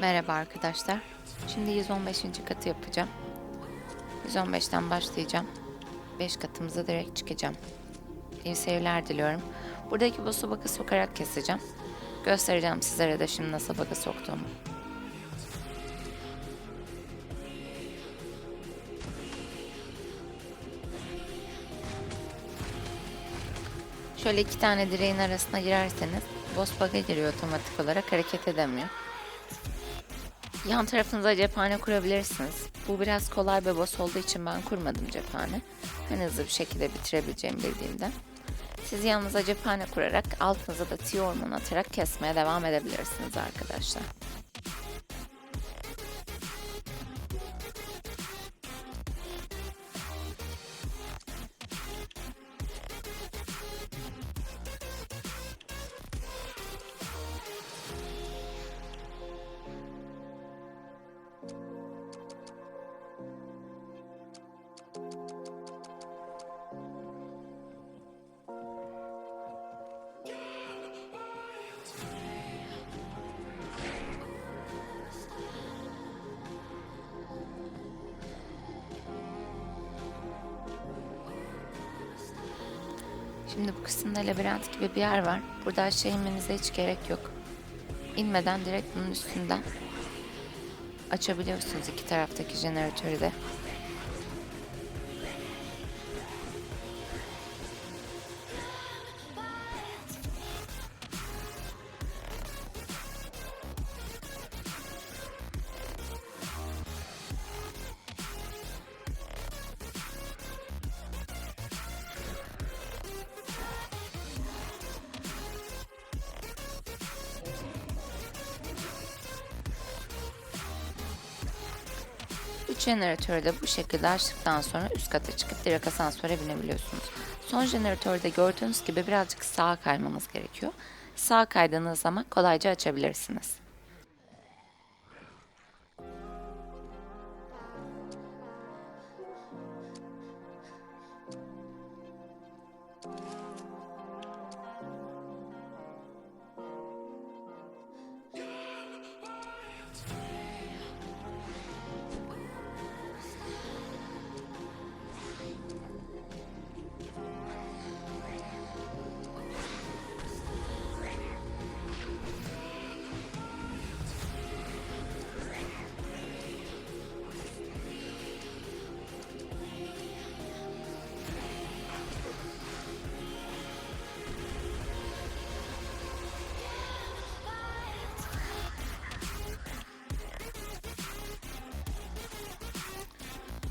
Merhaba arkadaşlar. Şimdi 115. katı yapacağım. 115'ten başlayacağım. 5 katımıza direkt çıkacağım. İyi seyirler diliyorum. Buradaki boss'u baka sokarak keseceğim. Göstereceğim sizlere de şimdi nasıl baka soktuğumu. Şöyle iki tane direğin arasına girerseniz boss bug'a giriyor otomatik olarak hareket edemiyor. Yan tarafınıza cephane kurabilirsiniz. Bu biraz kolay bir boss olduğu için ben kurmadım cephane. En hızlı bir şekilde bitirebileceğim bildiğimden. Siz yanınıza cephane kurarak altınıza da tiyo atarak kesmeye devam edebilirsiniz arkadaşlar. Şimdi bu kısımda labirent gibi bir yer var. Burada aşağı inmenize hiç gerek yok. İnmeden direkt bunun üstünden açabiliyorsunuz iki taraftaki jeneratörü de. Jeneratörü de bu şekilde açtıktan sonra üst kata çıkıp direkt asansöre binebiliyorsunuz. Son jeneratörde gördüğünüz gibi birazcık sağa kaymanız gerekiyor. Sağa kaydığınız zaman kolayca açabilirsiniz.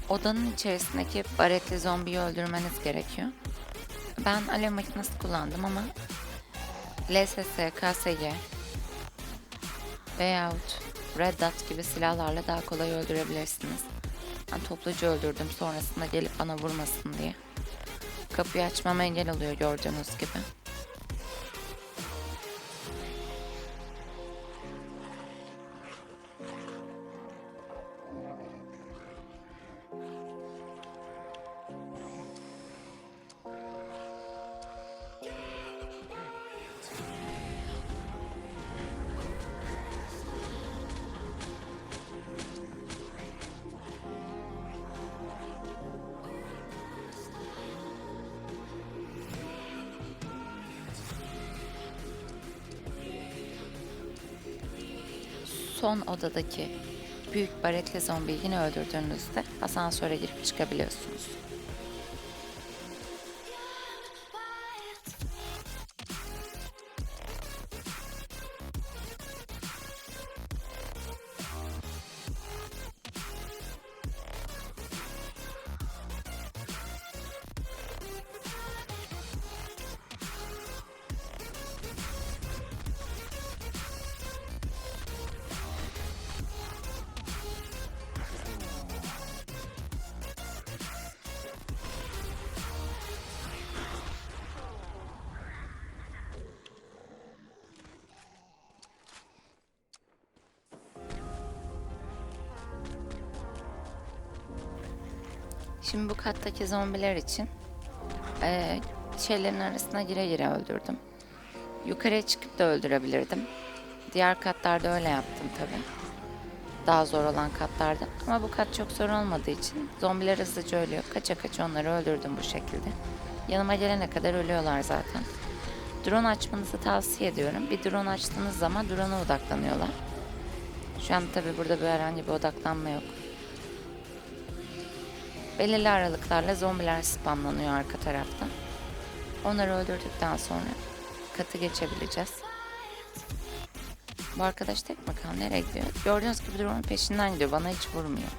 Odanın içerisindeki baretli zombiyi öldürmeniz gerekiyor. Ben alev makinesi kullandım ama LSS, KSG veyahut Red Dot gibi silahlarla daha kolay öldürebilirsiniz. Ben topluca öldürdüm sonrasında gelip bana vurmasın diye. Kapıyı açmama engel oluyor gördüğünüz gibi. Son odadaki büyük baretli zombiyi yine öldürdüğünüzde asansöre girip çıkabiliyorsunuz. Şimdi bu kattaki zombiler için eee, şeylerin arasına gire gire öldürdüm. Yukarıya çıkıp da öldürebilirdim. Diğer katlarda öyle yaptım tabi. daha zor olan katlarda. Ama bu kat çok zor olmadığı için zombiler hızlıca ölüyor. Kaça kaça onları öldürdüm bu şekilde. Yanıma gelene kadar ölüyorlar zaten. Drone açmanızı tavsiye ediyorum. Bir drone açtığınız zaman drone'a odaklanıyorlar. Şu an tabi burada bir herhangi bir odaklanma yok. Belirli aralıklarla zombiler spamlanıyor arka tarafta. Onları öldürdükten sonra katı geçebileceğiz. Bu arkadaş tek bakalım nereye gidiyor? Gördüğünüz gibi drone'un peşinden gidiyor. Bana hiç vurmuyor.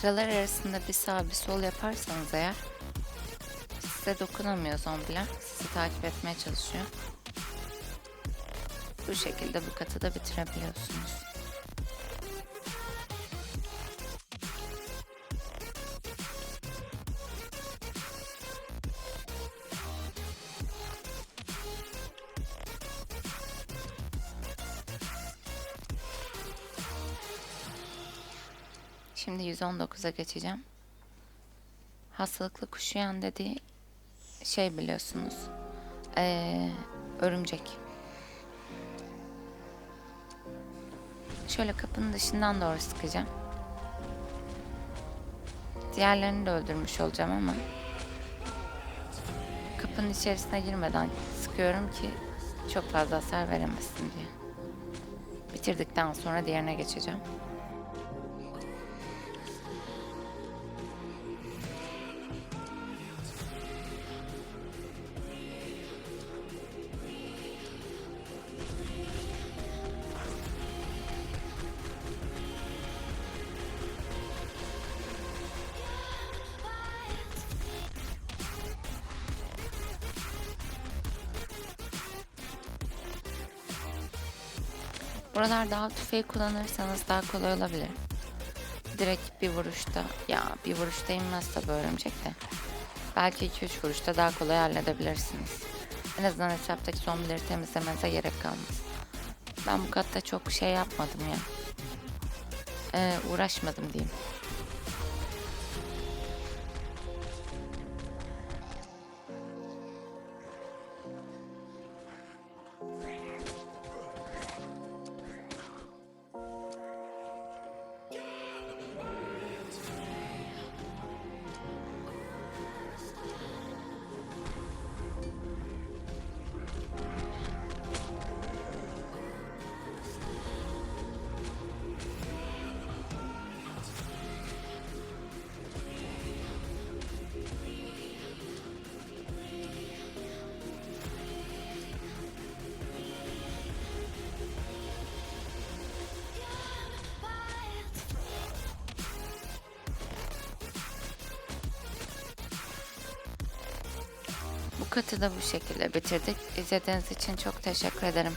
Sıralar arasında bir sağ bir sol yaparsanız eğer size dokunamıyor zombiler. Sizi takip etmeye çalışıyor. Bu şekilde bu katı da bitirebiliyorsunuz. Şimdi 119'a geçeceğim. Hastalıklı kuşuyan dediği şey biliyorsunuz. Ee, örümcek. Şöyle kapının dışından doğru sıkacağım. Diğerlerini de öldürmüş olacağım ama kapının içerisine girmeden sıkıyorum ki çok fazla hasar veremesin diye. Bitirdikten sonra diğerine geçeceğim. Buralarda av tüfeği kullanırsanız daha kolay olabilir. Direkt bir vuruşta, ya bir vuruşta inmez tabi örümcek de. Belki 2-3 vuruşta daha kolay halledebilirsiniz. En azından etraftaki zombileri temizlemenize gerek kalmaz. Ben bu katta çok şey yapmadım ya. Ee, uğraşmadım diyeyim. Katı da bu şekilde bitirdik. İzlediğiniz için çok teşekkür ederim.